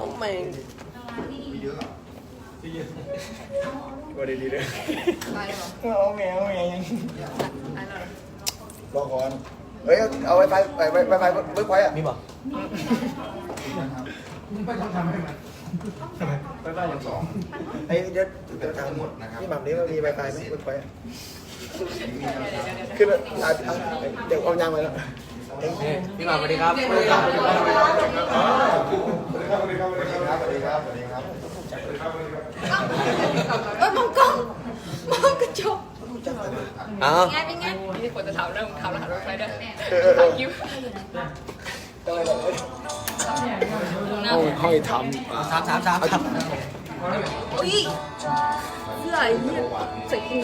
เอาแม่งก็ดีๆเลยตายเอเอาแมวแมวยังตาแล้วเหรอรอก่อนเฮ้ย เอาไวไฟไวไฟไวไฟเวิร์กพอยต์อะมีบ่ไอ้เดี๋ยวเดี๋ยวทางหมดนะครับพี่หม่ำนี่มันมีไวไฟไหมเวิร์กพอยต์คือเดี๋ยวเอายางไปแล้วพี่หมาสวัสดีครับ สวัสดีครับสวัสดีครับสวัสดีครับสวัสดีครับสวัสดีครับสวัสดีครับเออมองกล้องมองกระจกอ้าวไงเป็นไงนี่คนจะถามเรื่องถามรหัสรถไฟด้วยเออเออเออยิ้มห้องห้อยทสามสามสามสามอุ้ยเสื้อไอ้เนี่ยใส่กูำ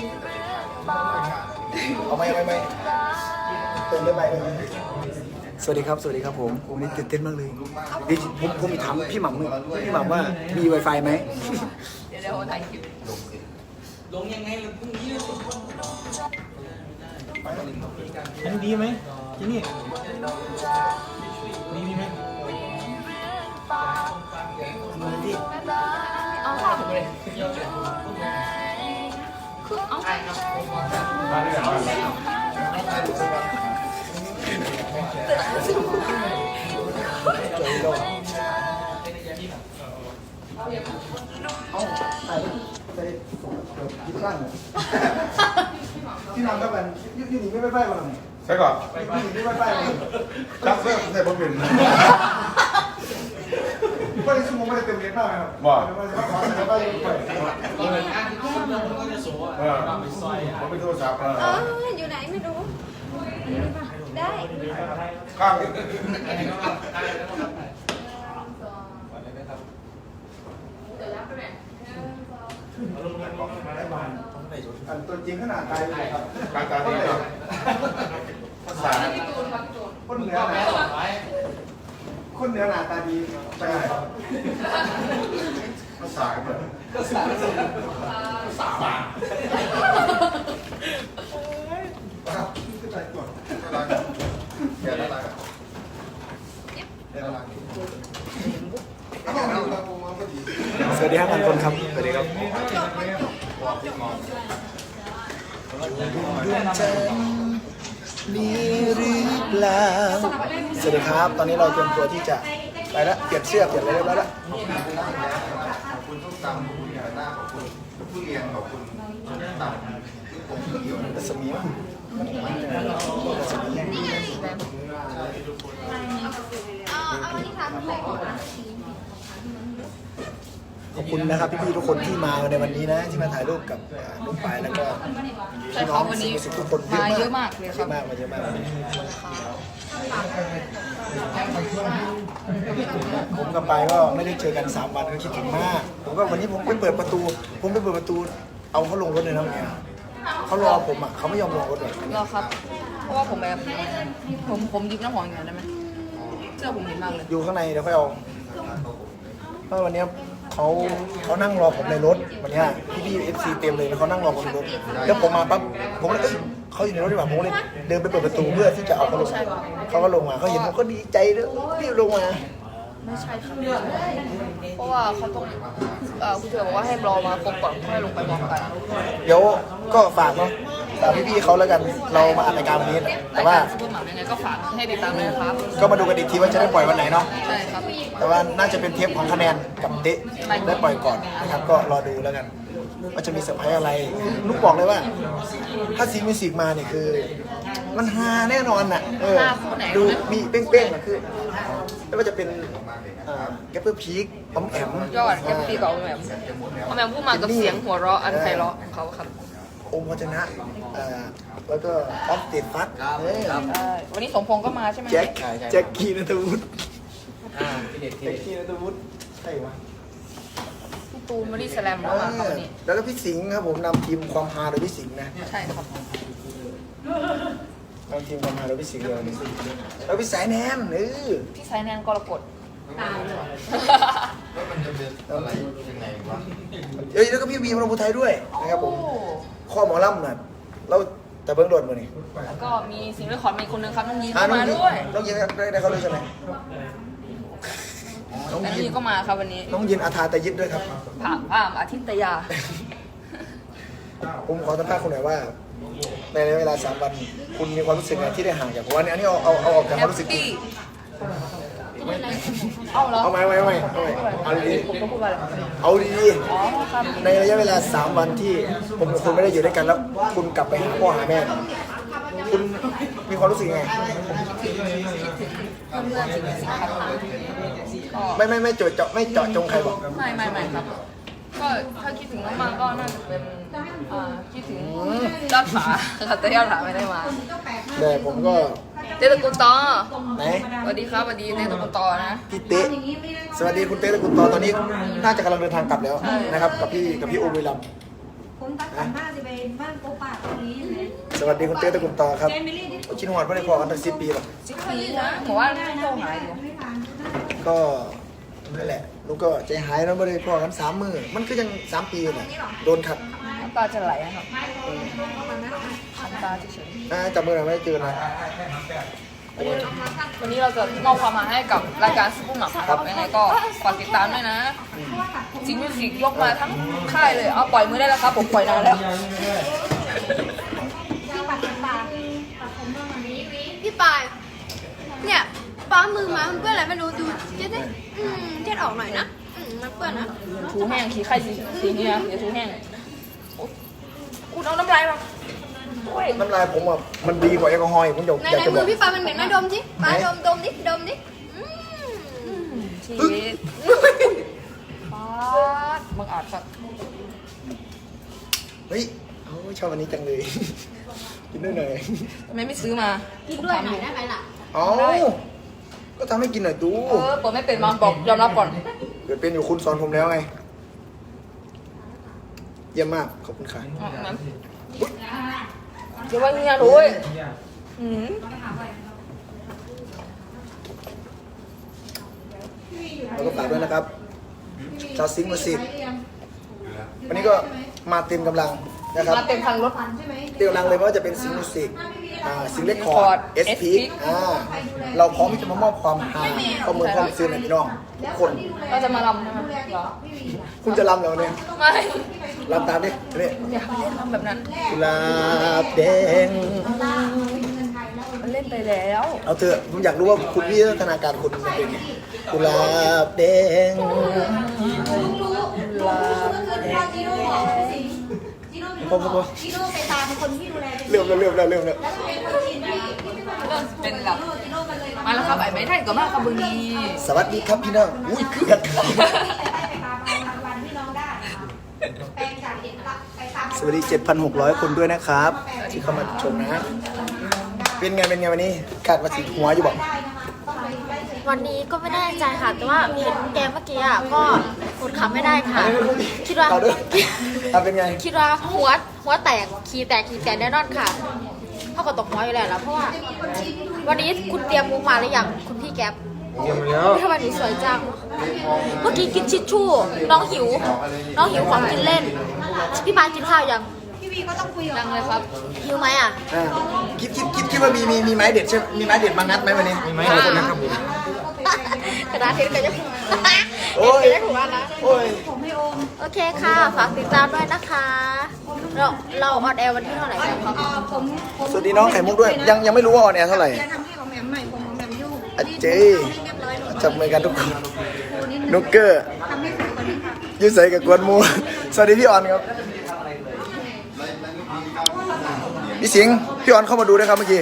เอาไหมเอาไหมเติมได้ไหม สวัสดีครับ สวัสดีครับผมวันนี้ตื่นเต้นมากเลยดิผมผมถามพี่หม่ำเลยพี่หม่ำว่ามีไวไฟไหม เดี๋ยวเดี๋ยวถ่ายคลิปลงยังไงพรุ่งนี้เห็นดีไหมจีนี่ดีดีไหมเอาข้าวผมเลยคือเอา เอาถ่ายไปคิดข้างเลยที่นอนก็เป็นยืดยืดหนีไม่ไปไปบ้างใช่ก่อนยืดหนีไม่ไปไปจับเสื้อใส่บนเป็นไม่ได้ชั่วโมงไม่ได้เต็มเรียนมากครับว่าไม่ได้ขอไม่ได้ไปเออผมเป็นโทรศัพท์เอเออออยู่ไหนไม่รู้ ได้ข้างอันตัวจริงขนาดตายเลยครับการตาดีครับภาษาคนเหนือหนาคนเหนือหนาตาดีใช่ครับภาษาเหมือนแกน่ารักแกน่ารัก สวัสดีครับพันคนครับ สวัสดีครับมีหรือเปล่าสวัสดีครับ ตอนนี้เราเตรียมตัวที่จะไปแล้วเปลี่ยนเสื้อเปลี่ยนอะไรเรียบร้อยแล้วขอบคุณทุกตำขอบคุณยาหน้าขอบคุณผู้เรียนขอบคุณตำที่ผมเกี่ยวรัศมีรัศมีเอาเอาอันนี้ทำให้ก่อนนะ ขอบคุณนะครับพี่ๆทุกคนที่มาในวันนี้นะที่มาถ่ายรูปกับอ่าลูกปลายแล้วก็ใช่ครับวันนี้พี่องทุกคนมาเยอะมากเลยครับเยอะมากมาเยอะมาก ผมกับไปายก็ไม่ได้เจอกันสามวันก็คิดถึงมาก ผมก็วันนี้ผมไปเปิดประตู ผมไปเปิดประตู เอาเขาลงรถเลยนะเมื่อกี้เขารอผมอะเขาไม่ยอมลงรถเลยรอครับ เพราะว่าผมแบบผมผมยิบน้ำหอมอย่างนั้นได้ไหมเสื้อผมเหม็นมากเลย อยู่ข้างในเดี๋ยวค่อยเอาเพราะวันเนี้ย เขาเขานั่งรอผมในรถวันเนี้ยพี่พี่เอฟซีเต็มเลยแล้วเขานั่งรอผมในรถแล้วผมมาปั๊บผมเลยเอ้ยเขาอยู่ในรถดีกว่าผมเลยเดินไปเปิดประตูเพื่อที่จะเอาเขาลงเขาก็ลงมาเขาเห็นผมก็ดีใจเลยรีบลงมาไม่ใช่ครับเพราะว่าเขาต้องเอ่อคุณเถื่อบอกว่าให้รอมาครบก่อนค่อยลงไปพร้อมกัน เดี๋ยวก็ฝากเนาะ ฝากพี่ๆเขาแล้วกันเรามาอัดรายการวันนี้ แต่รายว่าการซุปเปอร์หมายังไงก็ฝากให้ติดตามด้วยนะครับ ก็มาดูกันอีกทีว่าจะได้ปล่อยวันไหนเนาะใช่ครับ แต่ว่าน่าจะเป็นเทปของคะแนนกับเดะได้ปล่อยก่อนนะครับ ก็รอดูแล้วกัน ว่าจะมีเซอร์ไพรส์อะไรนุกบอกเลยว่า ถ้าซีมิวสิกมาเนี่ยคือ มันฮาแน่นอนน่ะเออดูมีเป้งๆอะคือไม่ว่าจะเป็นแกปเปอร์พีคปอมแอม ยอดแอปปีกับออมแอมออมแอมพูดมากับเสียงหัวเราะอันไพเราะของเขาครับอ งค์พจนะเอ่อแล้วก็ออฟติดฟัดเออใช่วันนี้สมพงษ์ก็มาใช่ไหมแจ็คแจ็คกี้นัทวุฒิอ่าพี่เด็ดพี่แจ็คเด็ดกี้นัทวุฒิใช่ปะพี่ตูนมาดีแสลมก็มาครับวันนี้ แล้วก็พี่สิงห์ครับผมนำทีมความฮาโดยพี่สิงห์นะใช่ครับนำทีมความฮาโดยพี่สิงห์เลยแล้วพี่สายแนนเออพี่ไซแนนกรกฎตามเลยแล้วมันจะเป็นอะไรยังไงวะเอ้ยแล้วก็พี่บีมรพุไทยด้วยนะครับผม ข้อหมอลำน่ะเราแต่เบิ้งโดดมานี่แล้วก็มีสิงห์เรคคอร์ดมาอีกคนนึงครับน้องยีนอ่าเข้าน้องมายิงด้วย น้องยิงได้ได้เขาด้วยใช่ไหมน้องแต่น้องยิยินนก็มาครับวันนี้น้องยินอาทาตะยิดด้วยครับ ผ่ามผ่ามอาทิตยา ผมขอสัมภาษณ์คุณหน่อยว่า ในระยะเวลาสามวันคุณมีความรู้สึกไงที่ได้ห่างจากผมวันนี้อันนี้เอาเอาเอาออกจากแฮความปรู้สึกจริงปี้เอาเหรอเอาไหมเอาไหมเอาไหมเอาไหมเอาดีผมก็พูดว่าอะไรๆเอาดีอ๋อครับๆในระยะเวลาสามวันที่ผมกับคุณไม่ได้อยู่ด้วยกันแล้วคุณกลับไปหาพ่อหาแม่ คุณมีความรู้สึกยังไง เพื่อนๆสิ่งสิ่งครับก็ไม่ไม่ไม่เจาะเจาะไม่เจาะจงใครบอกไม่ไม่ไม่ครับ ก็ถ้าคิดถึงมากๆก็น่าจะเป็นอ่าคิดถึงยอดผาค่ะแต่ยอดผาไม่ได้มา แต่ผมก็ เต้ตระกูลต่อไหนสวัสดีครับสวัสดีเต้ตระกูลต่อนะ พี่เต๊ะสวัสดีคุณเต๊ะและคุณตอตอนนี้น่าจะกำลังเดินทางกลับแล้วใช่นะครับ กับพี่กับพี่โอบุรีรัมย์ผมตัดสัมภาษณ์จะไปบ้านโกปาตรงนี้เลยสวัสดีคุณเต๊ะและคุณตอครับชินหวดไม่ได้พอกันตั้งสิบปีหรอกสิบปีนะผมว่าโตหายอยู่ก็นั่นแหละลูกก็ใจหายแล้วไม่ได้พอกันสามมือมันก็ยังสามปีน่ะโดนขัดน้ำตาจะไหลอะครับน้ำ ตาเฉยอ่าจับมือหน่อยไม่เจอนะๆวันนี้วันนี้เราจะมอบความมาให้กับรายการซุปเปอร์หมักนะครับยังไงก็ฝากติดตามด้วยนะจิงมิวสิกยกมาทั้งค่ายเลยเอาปล่อยมือได้แล้วครับผมปล่อยนานแล้ว พี่ปาย เนี่ยป้ามือมามันเปื้อนอะไรไม่รู้ดูเจ๊ดิอืมเช็ดออกหน่อยนะอืมมันเปื้อนนะถูแห้งขี้ไข่สีสีนี้นะเดี๋ยวถูแห้งโอ๊ยคุณเอาน้ำลายมา โอ้ยน้ำลายผมอะมันดีกว่าแอลกอฮอล์อีกผมอยากในอยากในจะบมืออก พี่ปายมันเหม็นไหมดมสิปายดมดมดิดมดิอืมชีวิตฟาดบังอาจสักเฮ้ยโอ้ยชอบวันนี้จังเลย กินด้วยหน่อยทำไมไม่ซื้อมากินด้วยหน่อยได้ไหมล่ะ เอ้าก็ทำให้กินหน่อยดูเออเปิดไม่เป็นมาบอกยอมรับก่อนเกิดเป็นอยู่คุณสอนผมแล้วไงเยี่ยมมากขอบคุณค่ะอะงั้น เดี๋ยวว่าเงี้ยด้วยอืมแล้วก็ฝากด้วยนะครับ ชาวซิงค์มาสิวันนี้ก็มาเต็มกำลังนะครับ มาเต็มคันรถ เต็มกำลังเลยไม่ว่าจะเป็นซิงค์มิวสิกอ่าซิงค์เล็กคอร์ Record ดเอสพี S-Peak อ่าเราพร้อมที่จะมามอบความฮาข้อมูลความซื่อในพี่น้องทุกคนเราจะมาลำใช่ไหมเหรอคุณจะรำเหรอเนี่ย ไม่ รำตามดินี่อย่าไปเล่นลำแบบนั้นกุหลาบแดง มันเล่นไปแล้วเอาเถอะผมอยากรู้ว่าคุณวิวัฒนาการคุณมันเป็นไงกุหลาบแดงจีโน่จีโน่พอพอพอจีโน่ไปตามคนที่ดูแลเริ่มแล้วเริ่มแล้วเริ่มแล้วแล้วก็เป็นคนจีนที่ที่ไม่มาเป็นแบบจีโน่มันเลยมาแล้วครับไอ้ไม่ได้ก็มากครับบึงนี้สวัสดีครับพี่น้องอุ้ยเครียด วัสดี 7,600 คนด้วยนะครับ ที่เข้ามาชมนะ เป็นไงเป็นไงวันนี้ขาดมาสิหัวอยู่บอกวันนี้ก็ไม่ได้ใจค่ะ แต่ว่าเห็นแกเมื่อกี้อะก็กดขับไม่ได้ค่ะ คิดว่าเอาด้วยเอาเป็นไง คิดว่าหัวหัวแตกขีแตกขีแตกแน่นอนค่ะเท่ากับตกหัวอยู่แล้วนะเพราะว่า วันนี้คุณเตรียมมุกมาหรือยังคุณพี่แก๊ปเตรียมมาแล้วทำไมหนูสวยจัง เมื่อกี้กินชิชชู่ น้องหิว น้องหิวของกินเล่น พี่ปานกินข้าวยังพี่วีก็ต้องคุยกับดังเลยครับหิวไหมอะอ่าคิดคิดคิดคิดว่ามีมีมีไม้เด็ดใช่มีไม้เด็ดมางัดไหมวันนี้มีไม้เด็ดนะครับผมกระดาษเทปกันจะโอ้ยเทปกันจะถูกแล้วนะโอ้ยผมให้โอมโอเคค่ะ ฝากติดตามด้วยนะคะ เราเราออนแอร์วันที่เท่าไหร่กันครับเอ่อผมผมสวัสดีน้องไข่มุกด้วย ยังยังไม่รู้ว่าออนแอร์เท่าไหร่ จะทำให้ผมแหมมใหม่ผมแหมมยุ่งอะเจ๊เรียบร้อยแล้วจับมือกันทุกคน นุกเกอร์ทำให้สวยกว่านี้ค่ะยืดใส่กับกวนหมู สวัสดีพี่ออนครับพี่สิงห์พี่ออนเข้ามาดูด้วยครับเมื่อกี้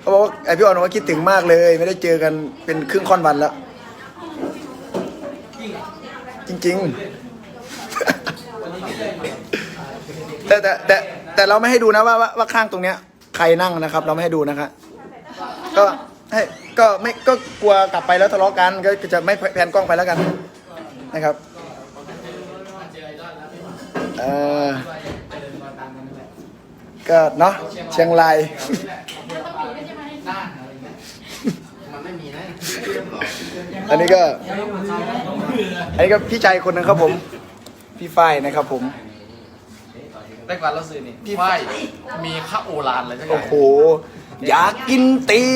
เขาบอกว่าไอพี่ออนบอกว่าคิดถึงมากเลย ไม่ได้เจอกันเป็นครึ่งค่อนวันแล้ว จริง ๆ แต่แต่แต่แต่เราไม่ให้ดูนะว่าว่าว่าข้างตรงเนี้ย ใครนั่งนะครับ เราไม่ให้ดูนะครับก็ให้ก็ไม่ก็กลัวกลับไปแล้วทะเลาะกันก็จะไม่แพนกล้องไปแล้วกันนะครับ เออก็เนาะเชียงรายอันนี้ก็ อันนี้ก็พี่ชายคนหนึงครับผม พี่ฝ้ายนะครับผมได้กว่าเราซื้อนี่พี่ฝ้ายมีข้าวโอรานอะไรสักอย่าโอ้งโห อยากกินตี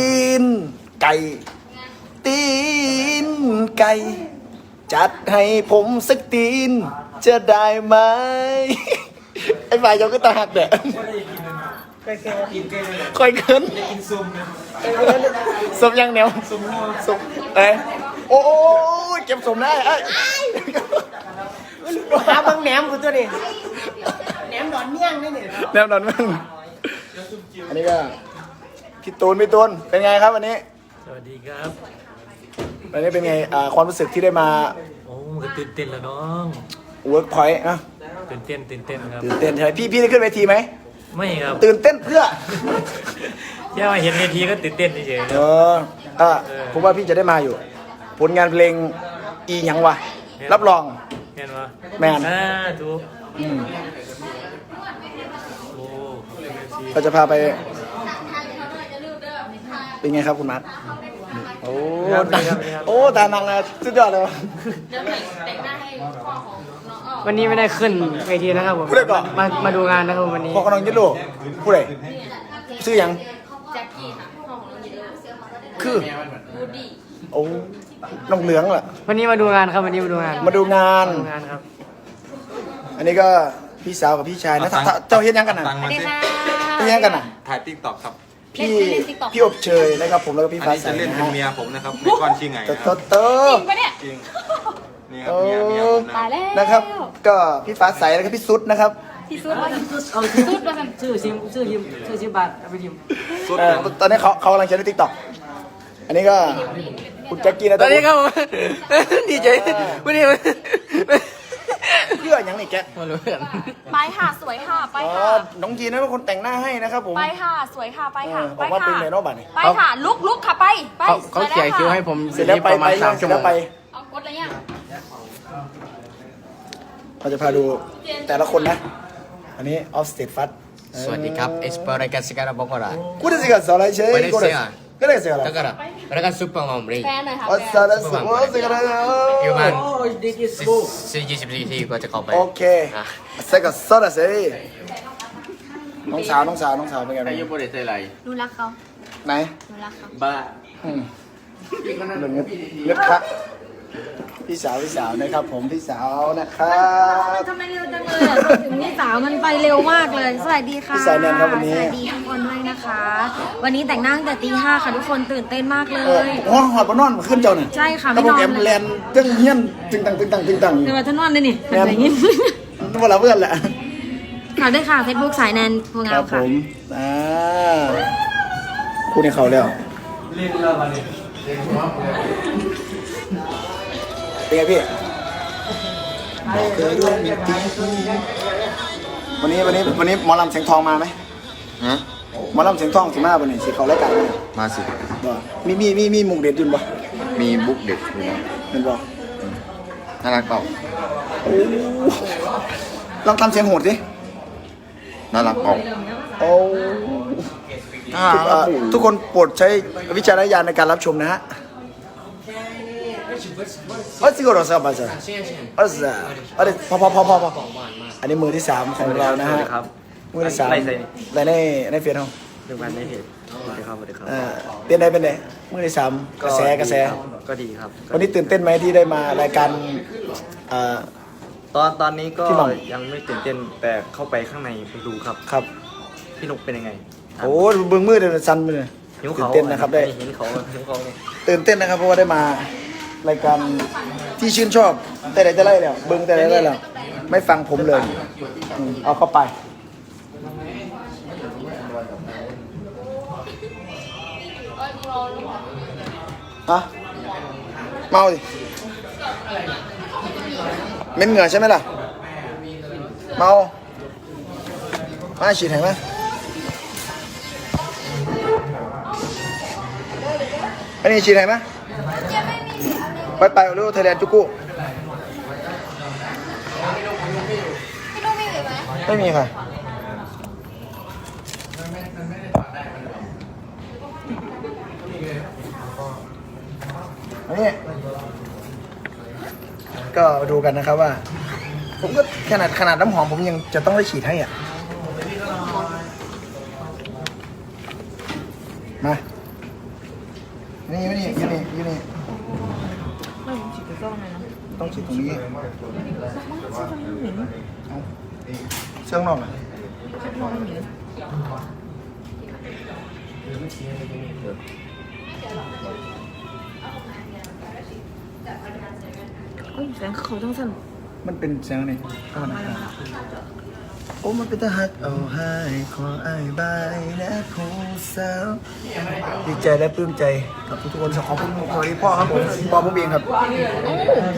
น ไก่ ตีนไก่ จัดให้ผมสักตีน จะได้ไหม ไอ้ฝ่ายยกก็ตาหักเด้อใกล้ๆกินใกล้เลยค่อยเกินกินซุ่มเลยสมยังแนวสมสมเอ้ยโอ้ยเก็บสมได้เอ้ยหาเบางแหนมกูตัวนี้แหนมดอนเมี่ยงนี่นี่แนวนอนมึงอันนี้ก็พี่ตูนพี่ตูนเป็นไงครับวันนี้ สวัสดีครับวันนี้เป็นไงอ่าความรู้สึกที่ได้มา โอ้มันก็ตื่นเต้นแล้วน้อง เวิร์กพอยต์นะตื่นเต้นตื่นเต้นครับ ตื่นเต้นใช่ไหมพี่พี่ได้ขึ้นเวทีไหม ไม่ครับตื่นเต้นเพื่อแค่ว่าเห็นเวทีก็ตื่นเต้นเฉยๆคเอรับออะผมว่าพี่จะได้มาอยู่ ผลงานเพลงอีหยังวะ รับรอง เห็นว่าแมนอ่าถูกอืมโอ้เราจะพาไป เป็นไงครับคุณมัดโอ้ตาโอ้ตานังนะสุดยอดเลยวะ เดี๋ยวแต่งหน้าให้พ่อของน้องอ้อ วันนี้ไม่ได้ขึ้นเวทีนะครับผมพูดได้ก่อน มามาดูงานนะครับวันนี้พ่อของน้องยิดโลผู้ใดชื่อหยัง แจ็คกี้ค่ะพ่อของน้องยิโอคือวูดดี้โอ้น้องเหลืองล่ะ วันนี้มาดูงานครับวันนี้มาดูงานมาดูงานดูงานครับ อันนี้ก็พี่สาวกับพี่ชายนะถ้าถ้าเจ้าเฮ็ดหยังกันน่ะตังค์มาสิเฮ็ดหยังกันน่ะถ่ายติ๊กต็อกครับ พี่พี่อบเชยนะครับ ผมแล้วก็พี่อันฟ้านี้ใสจะเล่นนะเป็นฮะเมียผมนะครับในก้อนชิงไงเตนะครับเตอจริงปะเนี่ยจริง นี่ครับเมียเมียผมนะตายแล้วนะครับ ก็พี่ฟ้าใสแล้วก็พี่ซุดนะครับ ที่สุดว่าเอาชื่อชื่อซิมชื่อยิมชื่อซิมบัตรเอาไปยิมสุดเออตอนนี้เขาเขากำลังใช้ในทิกตอกอันนี้ก็คุณแจ็คกี้นะตอนนี้ครับผม ดีใจวันนี้เพื่ออย่างนี้แกไปค่ะสวยค่ะไปอ๋อค่ะ น้องจีนนะเป็นคนแต่งหน้าให้นะครับผม ไปค่ะสวยค่ะไปค่ะเออไปบอกว่าค่ะเป็นไงเนาะบัดนี้ ไปค่ะลุกลุกค่ะไปไปเขาเขาเขียนคิวให้ผมเสร็จแล้วไปประไปมาณสามเสชั่ร็วจโมแล้วงไปเอา กดอะไรยังเราจะพาดูแต่ละคนนะ อันนี้ออฟสเตทฟัสสวัสดีครับ Espero mereka sekarang bokora. กูได้สิกันสอนอะไรเชยไม่ได้กูได้เสียก็ได้เสียอะไร Sekarang mereka super ngomong. แฟนหน่อยค่ะอ๋อแฟสอนอะไรสิโอ้สิกันอะไร Yêu man. โอ้ยดิจิส Si บู si si si si gua cakap โอ baik. เคเสกันสอนอะไรเชยน้องสาวน้องสาวน้องสาวเป็นไงบ้าง Ayo boleh saya lain. หนูรักเขาไหนหนูรักเขา Ba. อืมเรื่องเงินเงินครับ พี่สาวพี่สาวนะครับ ผมพี่สาวนะครับทำไมเร็วจังเลยอะถึงนี่สาวมันไปเร็วมากเลย สวัสดีค่ะพี่สายแนนครับวันนี้สวัสดีทุกคนด้วยนะคะ วันนี้แต่งหน้าตั้งแต่ตีห้าค่ะทุกคนตื่นเต้นมากเลเออยหัวหอดบนนอนขึ้นเจ้าน่ะใช่ค่ะแล้วผมไม่แอนมอนเลยแลนตึ้งเฮี้ยนตึงตังตึงตังตึงตังเดี๋ยวมาท่านนอนเลยนี่แม่นแบบนี้นั่นเวลาเพื่อนแหละฝากด้วยค่ะเฟซบุ๊กสายแนนโพคงารัมบผค่ะมอ่าคู่นี้เขาแล้วเล่นแล้ววันนี้ เป็นไงพี่วันนี้วันนี้วันนี้หมอลำเสียงทองมาไหมฮะหมอลำเสียงทองสิมาวันนี้สิเขารายการไหมมาสิบ่มีมีมีมีหมุกเด็ดอยืนบ่มีบุ๊กเด็กอยู่นะเป็นบ่น่ารักเปล่าลองทำเสียงโหดสิน่ารักเปล่าโอ้ทุกเอ่อทุกคนโปรดใช้วิจารณญาณในการรับชมนะฮะ เอ้ยสิโกโรซาบาซาเอ้ยซ่าเอ้ยพอพอพอพอพออันนี้มือที่สามของเรานะฮะมือที่สามในในในเฟียนห้องดูงานในเพจสวัสดีครับสวัสดีครับอ่าเป็นไงเป็นไงมือที่สามกระแสกระแสก็ดีครับ วันนี้ตื่นเต้นไหมที่ได้มารายการอ่าตอนตอนนี้ก็พี่หม่ยังไม่ตื่นเต้นแต่เข้าไปข้างในไปดูครับครับ พี่นุกเป็นยังไง โอ้เบื้องมืดเลยสั่นไปเลยหิวตื่เขานเต้นนะครับได้เห็นเขาหิวเขาเนี่ยตื่นเต้นนะครับเพราะว่าได้มา รายการที่ชื่นชอบ แต่ไหนจะไล่แล้วเบิ้งแต่ไหนได้แล้วไม่ฟังผมเลยอืมเอาเข้าไป ฮะเมาดิเม้นเหงื่อใช่ไหมล่ะ เมา มาฉีดแห้งไหมอันนี้ฉีดแห้งไหม ไปไปเร็วไทยแลนด์จุกุไม่มีค่ะ อันนี้ ก็ดูกันนะครับว่า ผมก็ขนาดขนาดน้ำหอมผมยังจะต้องได้ฉีดให้อะ เอาเสื้อข้างนอกอะเฮ้ยแสงเขาต้องสั่นมันเป็นเสียงอะไรก็มันนะครับ โอ้มันเป็นตาฮักเอาให้ขออ้ายบายนะผู้สาวดีใจและปลื้มใจกับทุกๆคนขอบคุณสวัสดีพ่อครับผมพ่อผมเองครับ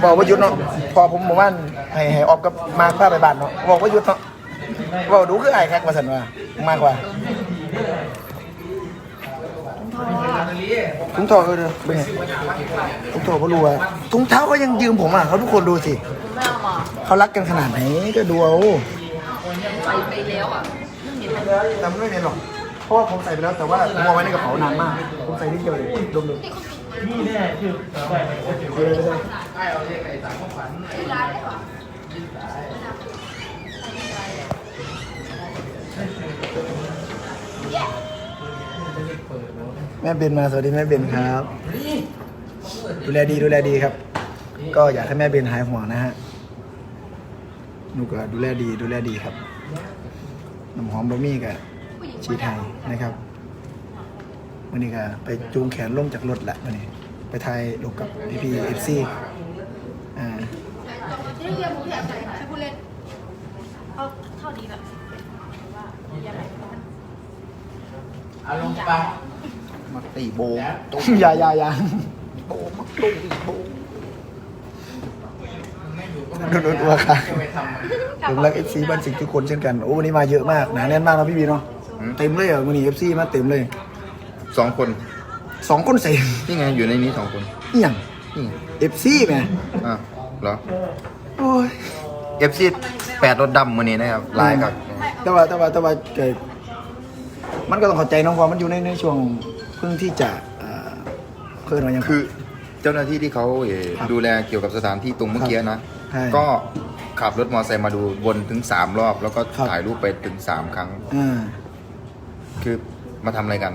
บอกว่าหยุดเนาะพ่อผมบอกว่าให้ให้ออฟกับมากพาไปบ้านเนาะบอกว่าหยุดเนาะบอกดูคือไอ้แคกมาสันว่ามากกว่าถุงท้าเออเด้อเป็นไงถุงเท้าก็รู้ว่าถุงเท้าก็ยังยืมผมอะเขาทุกคนดูสิ ไม่เอามาเขารักกันขนาดไหนก็ดูเอา ส่ไปแล้วอะแต่มันไม่เป็นหรอก เพราะว่าผมใส่ไปแล้วแต่ว่าผมเอาไว้ในกระเป๋านานมาก ผมใส่นิดเดียวเลยดมดูนี่แน่คือไม่ใช่แม่เบนมาสวัสดีแม่เบนครับ ดูแลดีดูแลดีครับ ก็อยากให้แม่เบนหายห่วงนะฮะหนูก็ดูแลดีดูแลดีครับ น้ำหอมบะมี่กับชีไทยนะครับวันนี้ก็ไปจูงแขนลงจากรถแหละวันนี้ ไปถ่ายรูปกับพีพีเอฟซีอ่าที่เรียนมุกแถบใส่ใช้ผู้เล่นเอาเท่านี้แบบเอาลงไปมาตีโบอย่าอย่าอย่าโบมักลูกโบ โดนโดนตัวค่ะไปทำมันผมรักเอฟซีบ้านสิงห์ทุกคนเช่นกัน โอ้วันนี้มาเยอะมากหนาแน่นมากนะพี่บีเนาะเต็มเลยอะวันนี้เอฟซีมาเต็มเลย สองคนสองคนใส่นี่ไงอยู่ในนี้สองคนเอี่ยงนี่เอฟซีแม่อะเหรอโอ้ย เอฟซีแปดรถดำมือนี้นะครับลายครับ แต่ว่าแต่ว่าแต่ว่าเกิดมันก็ต้องเข้าใจน้องเพราะมันอยู่ในในช่วงเพิ่งที่จะเอ่อเพิ่นว่ายัง คือเจ้าหน้าที่ที่เขาเอ่อครับดูแลเกี่ยวกับสถานที่ตรงเมื่อกี้นะ ใช่ก็ขับรถมอเตอร์ไซค์มาดูวนถึงสามรอบ แล้วก็ครับ ถ่ายรูปไปถึงสามครั้ง อ่า คือมาทำอะไรกัน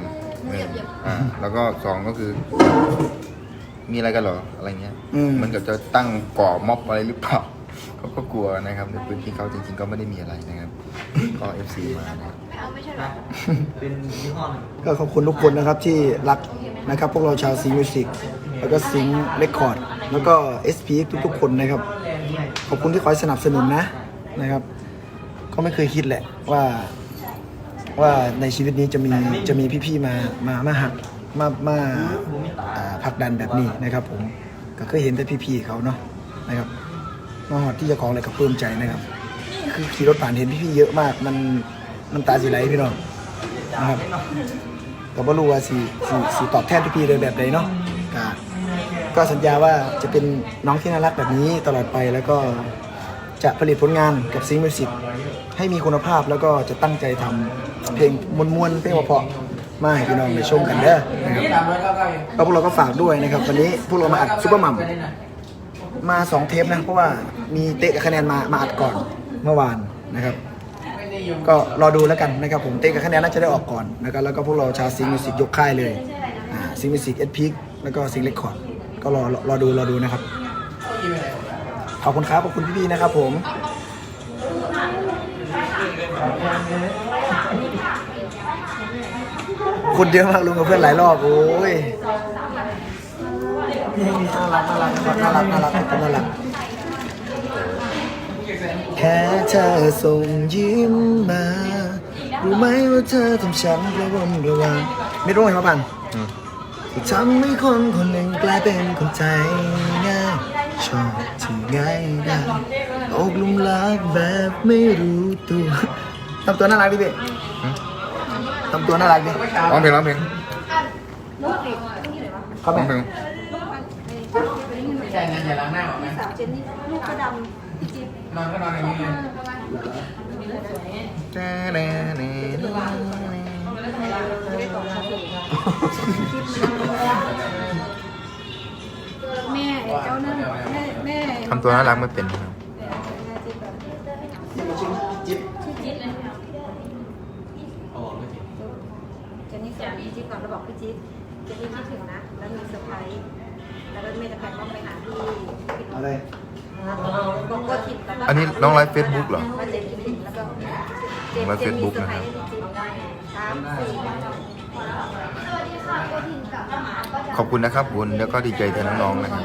เอออ่าแล้วก็สองก็คือ มีอะไรกันเหรออะไรเงี้ยอืมเหมันกับจะตั้งก่อม็อบอะไรหรือเปล่าเขาก็กลัวนะครับในพื้นที่เขาจริง ๆ ก็ไม่ได้มีอะไรนะครับ ก็เอฟซีมานะครับเป็นยี่ห้อหนึ่ง ก็ขอบคุณทุกคนนะครับที่รักนะครับ พวกเราชาวซีมิวสิกแล้วก็ซิงเรคคอร์ดแล้วก็ SP ทุกๆคนนะครับ ขอบคุณที่คอยสนับสนุนนะนะครับ ก็ไม่เคยคิดแหละว่า ว่าในชีวิตนี้จะมีจะมีพี่ๆมามามาหักมามาผลักดันแบบนี้นะครับ ผมก็เคยเห็นแต่พี่ๆเขาเนาะนะครับมาหอดที่จะของอะไรกับปลื้มใจนะครับ คือขี่รถผ่านเห็นพี่ๆเยอะมาก มันมันตาสีไหลพี่น้องนะครับก็ไม่รู้ว่าสีสีสีตอบแทนพี่ๆเลยแบบไหนเนาะ ก็สัญญาว่าจะเป็นน้องที่น่ารักแบบนี้ตลอดไปแล้วก็จะผลิตผลงานกับซิงมิวสิกให้มีคุณภาพแล้วก็จะตั้งใจทำเพลงมวนๆเพลงเพราะๆมาให้พี่น้องได้ชมกันเด้อนะครับแล้วพวกเราก็ฝากด้วยนะครับ วันนี้พวกเรามาอัดซุปเปอร์มัม มาสองเทปนะ เพราะว่ามีเตะกับคะแนนมามาอัดก่อนเมื่อวานนะครับ ก็รอดูแล้วกันนะครับผมเตะกับคะแนนน่าจะได้ออกก่อนนะครับแล้วก็พวกเราชาวซิงมิวสิกยกค่ายเลยอ่าซิงมิวสิกเอสพีแล้วก็ซิงเรคคอร์ด ก็รอรอดูรอดูนะครับ ขอบคุณครับขอบคุณพี่ๆนะครับผมคนเยอะมากลุงกับเพื่อนหลายรอบโอ้ยน่ารักน่ารักน่ารักน่ารักน่ารักแค่เธอส่งยิ้มมารู้ไหมว่าเธอทำฉันระวมระวังไม่รู้เห็นมาปัน ที่ทำให้คนคนหนึ่งกลายเป็นคนใจง่ายชอบที่ง่ายได้ตกหลุมรักแบบไม่รู้ตัวทำตัวน่ารักดิเบ๊ทำตัวน่ารักดิร้องเพลงร้องเพลงเขาร้แม่องเพลงไม่ใช่นะอย่าล้างหน้าออกนะสาวเจนนี่ลูกก็ดำพี่จิ๊บนอนก็นอนอย่างนี้เลย แม่ไอ้เจ้านั่นแม่แม่ทำตัวน่ารักไม่เป็นครับเจนนี่สวัสดีจิ๊บก่อนเราบอกพี่จิ๊บเจนนี่คิดถึงนะแล้วมีเซอร์ไพรส์แล้วก็เมย์จะแพนต้องไปหาพี่พี่อะไรอันนี้น้องไลฟ์เฟซบุ๊กเหรอมาเจมส์กินแล้วก็ามส์มี Facebook เซอร์ไพรนะครับส์สามสี่ขอบคุณนะครับบุญแล้วก็ดีใจแทนน้องๆนะครับ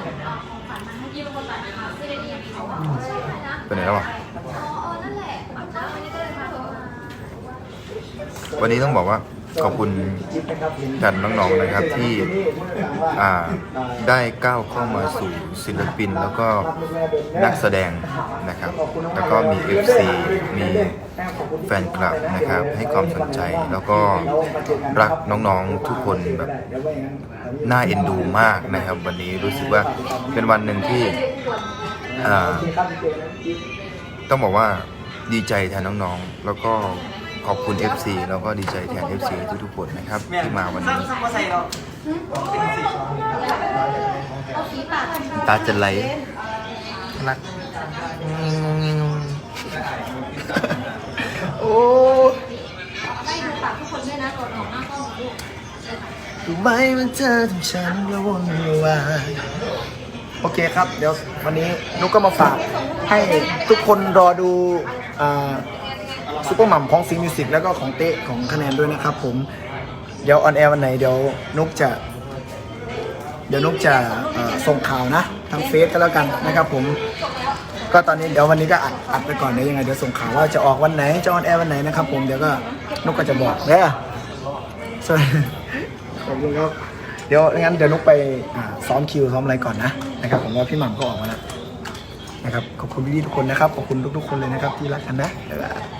ไปไหนแล้ววะวันนี้ต้องบอกว่าขอบคุณแทนน้องๆนะครับที่ได้ก้าวเข้ามาสู่ศิลปินแล้วก็นักแสดงนะครับ แล้วก็มี FC มี แฟนคลับนะครับให้ความสนใจแล้วก็รักน้องๆทุกคนแบบน่าเอ็นดูมากนะครับ วันนี้รู้สึกว่าเป็นวันหนึ่งที่ต้องบอกว่าดีใจแทนน้องๆ แล้วก็ขอบคุณ FC แล้วก็ดีใจแทน FC ทุกๆคนนะครับที่มาวันนี้ตาจะไหลรัก ได้ดูปากทุกคนด้วยนะก่อนออกหน้ากล้องลูกรู้ไหมว่าเธอทำฉันระวนระวายโอเคครับ เดี๋ยววันนี้นุกก็มาฝากให้ทุกคนรอดูซูเปอร์มัมของซีมิวสิกแล้วก็ของเตะของคะแนนด้วยนะครับผม เดี๋ยวออนแอร์วันไหนเดี๋ยวนุกจะ เดี๋ยวนุกจะส่งข่าวนะ ทางเฟซก็แล้วกันนะครับผม ก็ตอนนี้เดี๋ยววันนี้ก็อัดอัดไปก่อนเดี๋ยวยังไงเดี๋ยวส่งข่าวว่าจะออกวันไหนจะออนแอร์วันไหนนะครับผมเดี๋ยวก็นุกก็จะบอกเด้อสวัสดีขอบคุณครับเดี๋ยวงั้นเดี๋ยวนุกไปซ้อมคิวซ้อมอะไรก่อนนะนะครับผมว่าพี่หม่ำก็ออกมาแล้วนะครับขอบคุณพี่ๆทุกคนนะครับขอบคุณทุกๆคนเลยนะครับที่รักกันนะบ๊ายบาย